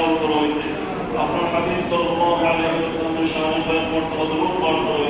তেলাওয়াত করা আপনার হাবিব সাল্লাল্লাহু আলাইহি ওয়াসাল্লামের শানে কয়েক মর্তবা দরুদ আল্লাহ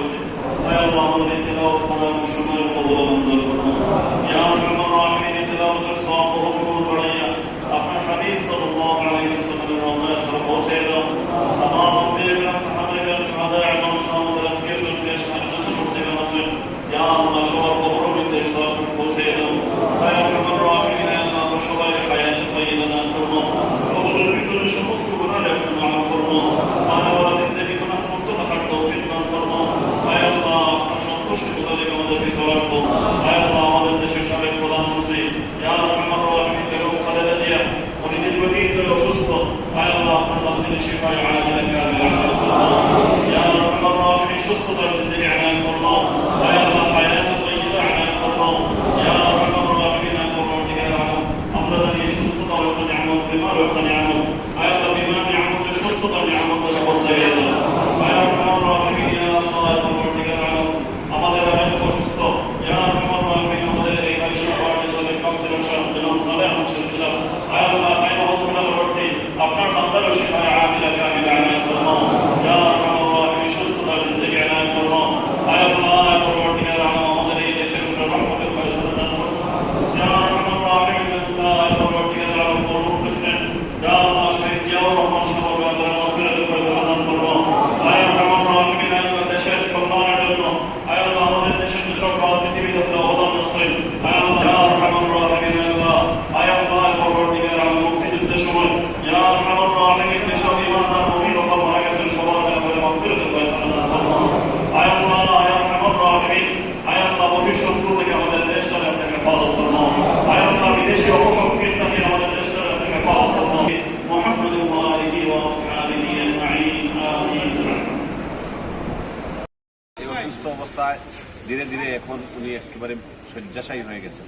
অবস্থায় ধীরে ধীরে এখন উনি একেবারে শয্যাশায়ী হয়ে গেছেন।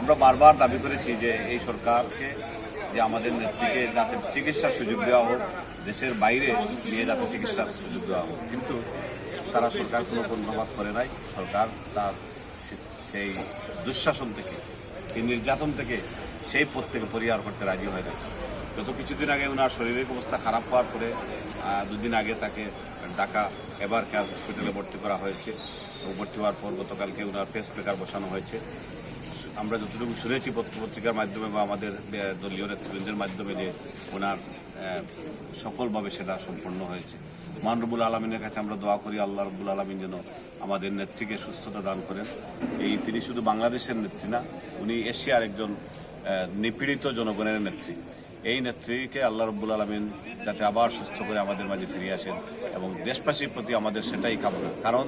আমরা বারবার দাবি করেছি যে এই সরকারকে, যে আমাদের নেত্রীকে যাতে চিকিৎসার সুযোগ দেওয়া হোক, দেশের বাইরে নিয়ে যাতে চিকিৎসার সুযোগ দেওয়া হোক। কিন্তু তারা সরকার কোনো কর্ণপাত করে নাই। সরকার তার সেই দুঃশাসন থেকে, সেই নির্যাতন থেকে সেই পথ থেকে পরিহার করতে রাজি হয় নাই গত কিছুদিন আগে ওনার শরীরের অবস্থা খারাপ হওয়ার পরে দুদিন আগে তাকে ঢাকা এবার কেয়ার হসপিটালে ভর্তি করা হয়েছে। ভর্তি হওয়ার পর গতকালকে ওনার পেস পেকার বসানো হয়েছে। আমরা যতটুকু শুনেছি পত্র পত্রিকার মাধ্যমে বা আমাদের দলীয় নেতৃবৃন্দের মাধ্যমে যে ওনার সফলভাবে সেটা সম্পন্ন হয়েছে। মান রবুল আলমিনের কাছে আমরা দোয়া করি, আল্লাহ রবুল আলমিন যেন আমাদের নেত্রীকে সুস্থতা দান করেন। এই তিনি শুধু বাংলাদেশের নেত্রী না, উনি এশিয়ার একজন নিপীড়িত জনগণের নেত্রী। এই নেত্রীকে আল্লাহ রব্বুল আলমিন যাতে আবার সুস্থ করে আমাদের মাঝে ফিরে আসেন এবং দেশবাসীর প্রতি আমাদের সেটাই কামনা। কারণ